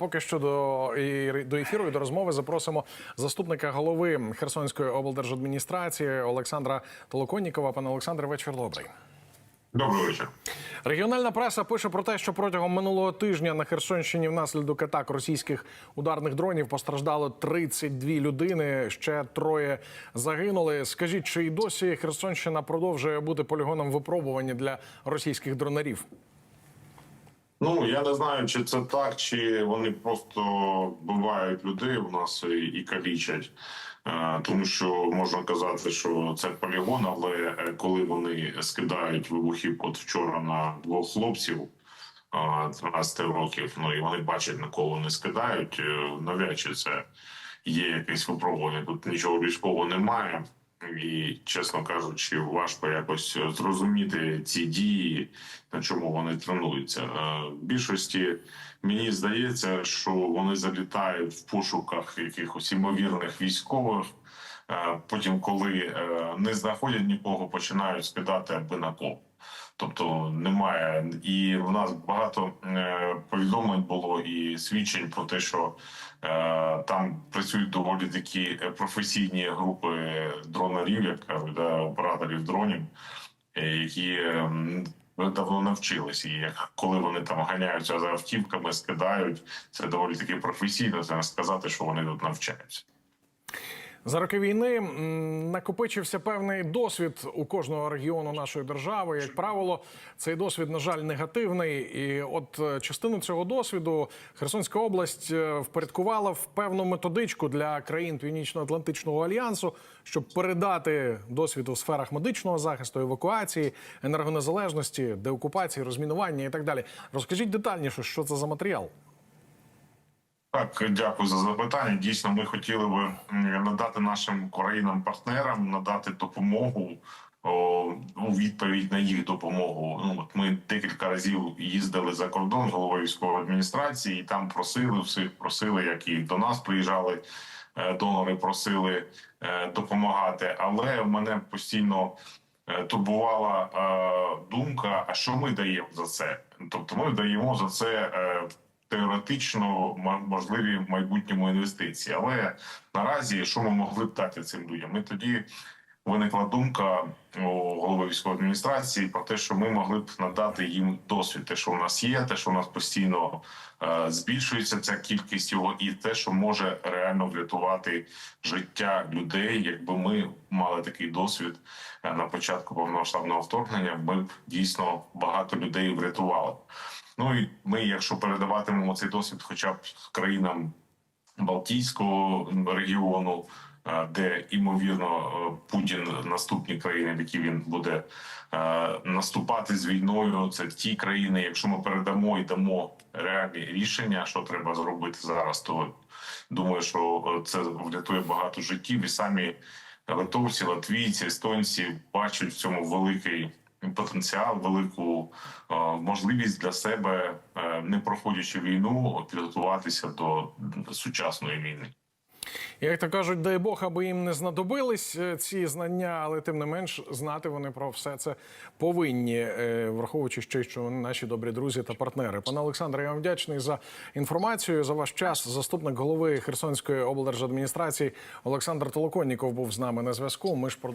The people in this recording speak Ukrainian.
Поки що до, і, до ефіру і до розмови запросимо заступника голови Херсонської облдержадміністрації Олександра Толоконнікова. Пане Олександре, вечір добрий. Добрий вечір. Регіональна преса пише про те, що протягом минулого тижня на Херсонщині внаслідок атак російських ударних дронів постраждало 32 людини. Ще троє загинули. Скажіть, чи й досі Херсонщина продовжує бути полігоном випробування для російських дронарів? Ну я не знаю, чи це так, чи вони просто вбивають людей у нас і, і калічать. Е, Тому що можна казати, що це полігон, але е, коли вони скидають вибухів, от вчора на двох хлопців е, 13 років, ну і вони бачать на кого вони скидають, е, навряд чи це є якесь випробування. Тут нічого військового немає. І, чесно кажучи, важко якось зрозуміти ці дії, на чому вони тренуються. Е, В більшості мені здається, що вони залітають в пошуках якихось імовірних військових. Е, Потім, коли е, не знаходять нікого, починають скидати аби на кого. Тобто немає, і в нас багато е, повідомлень було і свідчень про те, що е, там працюють доволі такі е, професійні групи дронерів, як кажуть, да, операторів дронів, які давно навчились. І як коли вони там ганяються за автівками, скидають, це доволі таки професійно. Це не сказати, що вони тут навчаються. За роки війни накопичився певний досвід у кожного регіону нашої держави. Як правило, цей досвід, на жаль, негативний. І от е, частину цього досвіду Херсонська область е, впорядкувала в певну методичку для країн Північно-Атлантичного альянсу, щоб передати досвід у сферах медичного захисту, евакуації, енергонезалежності, деокупації, розмінування і так далі. Розкажіть детальніше, що це за матеріал. Так, дякую за запитання. Дійсно, ми хотіли би надати нашим країнам-партнерам надати допомогу у відповідь на їх допомогу. Ну от ми декілька разів їздили за кордон головою військової адміністрації, і там просили всіх, просили, як і до нас приїжджали е, донори, просили е, допомагати. Але в мене постійно е, турбувала думка: а що ми даємо за це? Тобто, ми даємо за це. Теоретично можливі в майбутньому інвестиції. Але наразі що ми могли б дати цим людям? Ми тоді виникла думка у голови військової адміністрації про те, що ми могли б надати їм досвід, те, що у нас є, те, що у нас постійно е, збільшується ця кількість його, і те, що може реально врятувати життя людей, якби ми мали такий досвід е, на початку повномасштабного вторгнення, ми б дійсно багато людей врятували. Ну і ми, якщо передаватимемо цей досвід, хоча б країнам Балтійського регіону, де імовірно е, Путін наступні країни, в які він буде е, наступати з війною, це ті країни. Якщо ми передамо і дамо реальні рішення, що треба зробити зараз, то думаю, що е, це врятує багато життів, і самі литовці, латвійці, естонці бачать в цьому великий потенціал, велику е, можливість для себе, е, не проходячи війну, підготуватися до сучасної війни. Як то кажуть, дай Бог, аби їм не знадобились е, ці знання, але тим не менш знати вони про все це повинні, е, враховуючи ще, що вони наші добрі друзі та партнери. Пане Олександре, я вам вдячний за інформацію, за ваш час. Заступник голови Херсонської облдержадміністрації Олександр Толоконніков був з нами на зв'язку. Ми ж продовжуємо.